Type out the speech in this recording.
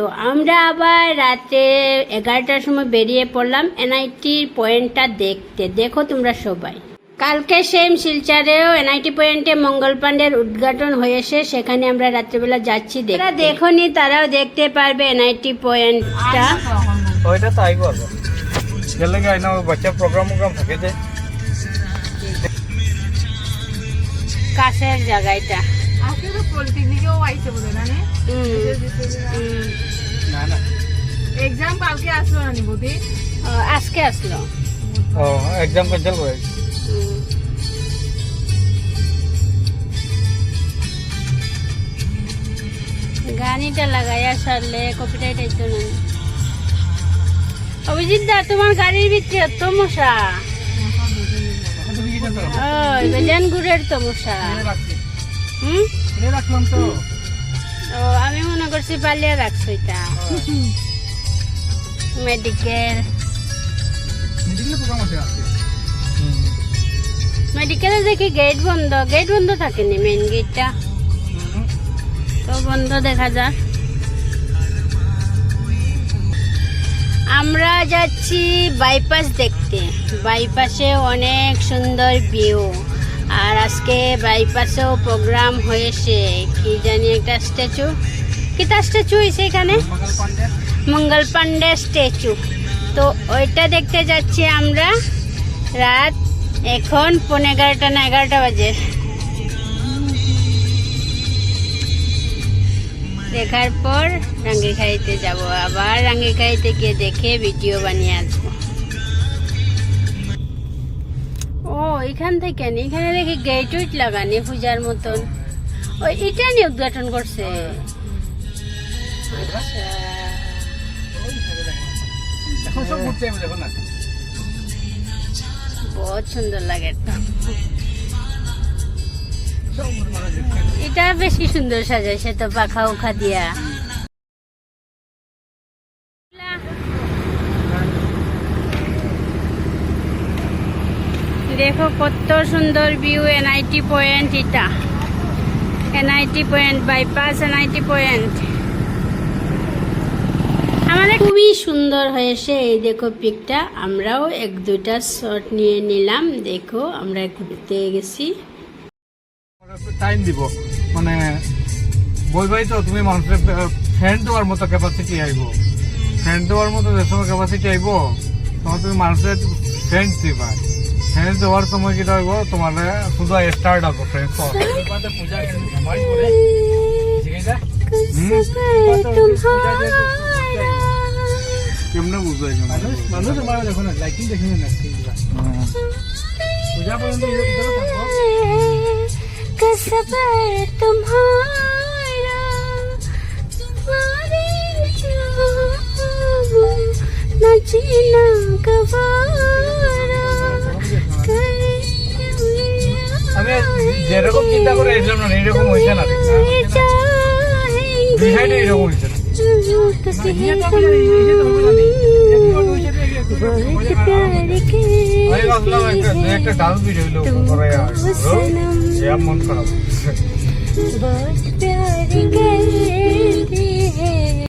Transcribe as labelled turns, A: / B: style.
A: তো আমরা আবার রাতে এগারোটার সময় বেরিয়ে পড়লাম এনআইটির পয়েন্টটা দেখতে। দেখো তোমরা সবাই। কালকে সেম শিলচারেও এনআইটি পয়েন্টে মঙ্গল পাণ্ডের উদ্ঘাটন হয়েছে সেখানে আমরা রাত্রেবেলা যাচ্ছি যারা দেখোনি তারাও দেখতে পারবে এনআইটি পয়েন্টটা।
B: ওইটা তো আইব আর গেলে কি আইনা বাচ্চা প্রোগ্রাম প্রোগ্রাম থাকে যে।
A: কাছের জায়গাটা।
C: এক্সাম কালকে আসলো না নি বুদ্ধি
A: আজকে আসলো
B: ও এক্সাম ক্যান্সেল করে
A: গানিটা লাগাইয়া সারলে কপিটাইট আইতো না অভিজিৎ দা তোমার গাড়ির ভিতরে এত মশা। ওই বেজান গুড়ের তো মশা। হুম?
B: রাখলাম তো।
A: ও আমি মনে করছি পালিয়ে রাখছো এটা। মেডিকেল মেডিকেলে দেখি গেট বন্ধ। গেট বন্ধ থাকেনি মেইন গেটটা তো বন্ধ দেখা যাক। আমরা যাচ্ছি বাইপাস দেখতে। বাইপাসে অনেক সুন্দর ভিউ আজকে বাইপাসেও প্রোগ্রাম হয়েছে। কি জানি একটা স্ট্যাচু। কিতা স্ট্যাচু হয়েছে এখানে?
B: মঙ্গল পান্ডে
A: স্ট্যাচু। তো ওইটা দেখতে যাচ্ছি আমরা রাত এখন পনেরো এগারোটা না এগারোটা বাজে। দেখার পর রাঙ্গির খাইতে যাব। আবার রাঙ্গির খাইতে গিয়ে দেখে ভিডিও বানিয়ে আসব। এখান থেকে এখানে দেখি গেট উইট লাগানি পূজার মতন। ওই এটা নিয়ে উদ্ঘাটন করছে। বহুত সুন্দর লাগে এটা বেশি সুন্দর সাজাইছে তো পাখা উখা দিয়া। দেখো কত সুন্দর ভিউ এনআইটি পয়েন্ট এটা। NIT point bypass NIT point আমাদের খুবই সুন্দর হয়েছে এই দেখো পিকটা। আমরাও এক দুইটা শট নিয়ে নিলাম। দেখো আমরা ঘুরতে গেছি।
B: টাইম দিব। মানে বই ভাই তো তুমি মানুষের ফ্রেন্ড দেওয়ার মতো ক্যাপাসিটি আইব। ফ্রেন্ড দেওয়ার মতো যে সময় ক্যাপাসিটি আইব তখন তুমি মানুষের ফ্রেন্ড দিবা। ফ্রেন্ড দেওয়ার সময় কি হইব তোমার শুধু স্টার্ট হবে ফ্রেন্ড পূজা করে ঠিক আছে কেমনে বুঝবো মানুষ মানুষ তোমার দেখো না লাইকিং দেখি না পূজা পর্যন্ত
A: कसबर तुम्हारा तुम्हारे न जीना गवारा
B: যেরকম চিন্তা করে এসলাম না এরকম হয়েছে না দুই এরকম হয়েছে না। একটা ডান্স ভিডিও মন খারাপ।